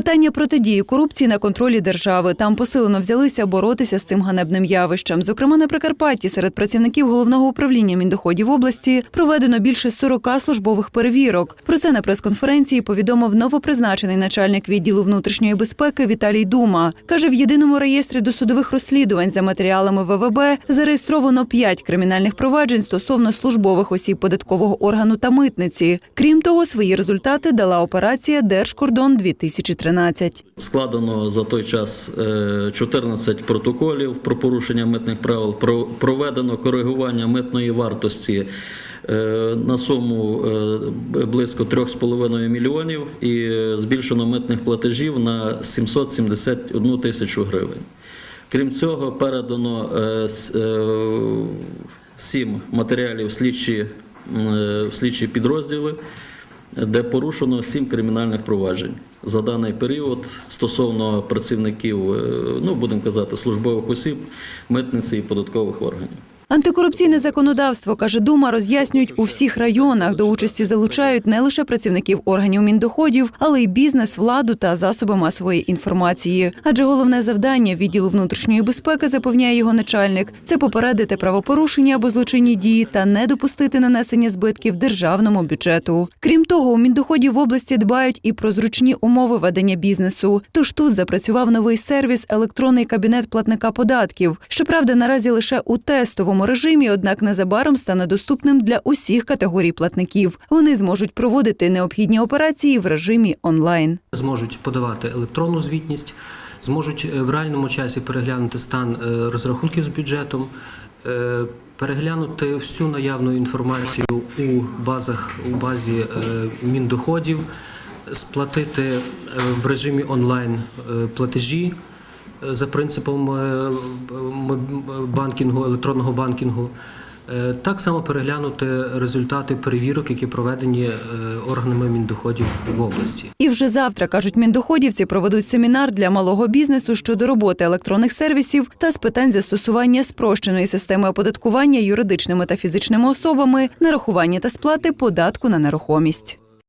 Питання протидії корупції на контролі держави. Там посилено взялися боротися з цим ганебним явищем. Зокрема, на Прикарпатті серед працівників головного управління міндоходів області проведено більше 40 службових перевірок. Про це на прес-конференції повідомив новопризначений начальник відділу внутрішньої безпеки Віталій Дума. каже, в єдиному реєстрі досудових розслідувань за матеріалами ВВБ зареєстровано 5 кримінальних проваджень стосовно службових осіб податкового органу та митниці. Крім того, свої результати дала операція Держкордон 2013 Складено за той час е, 14 протоколів про порушення митних правил, проведено коригування митної вартості е, на суму е, близько 3,5 мільйонів і е, збільшено митних платежів на 771 тисячу гривень. Крім цього, передано е, с- е, сім матеріалів в слідчі, е, в слідчі підрозділи, де порушено сім кримінальних проваджень за даний період стосовно працівників, е, ну будемо казати, службових осіб, митниці і податкових органів. Антикорупційне законодавство, каже Дума, роз'яснюють у всіх районах. До участі залучають не лише працівників органів міндоходів, але й бізнес, владу та засоби масової інформації. Адже головне завдання відділу внутрішньої безпеки, запевняє його начальник, це попередити правопорушення або злочинні дії та не допустити нанесення збитків державному бюджету. Крім того, у міндоходів в області дбають і про зручні умови ведення бізнесу. Тож тут запрацював новий сервіс електронний кабінет платника податків. Щоправда, наразі лише у тестовому режимі, однак незабаром стане доступним для усіх категорій платників. Вони зможуть проводити необхідні операції в режимі онлайн. зможуть подавати електронну звітність, зможуть е, в реальному часі переглянути стан е, розрахунків з бюджетом, е, переглянути всю наявну інформацію у базах у базі міндоходів, сплатити в режимі онлайн платежі за принципом банкінгу, електронного банкінгу. Е, Так само переглянути результати перевірок, які проведені е, органами міндоходів в області. І вже завтра кажуть міндоходівці проведуть семінар для малого бізнесу щодо роботи електронних сервісів та з питань застосування спрощеної системи оподаткування юридичними та фізичними особами, нарахування та сплати податку на нерухомість.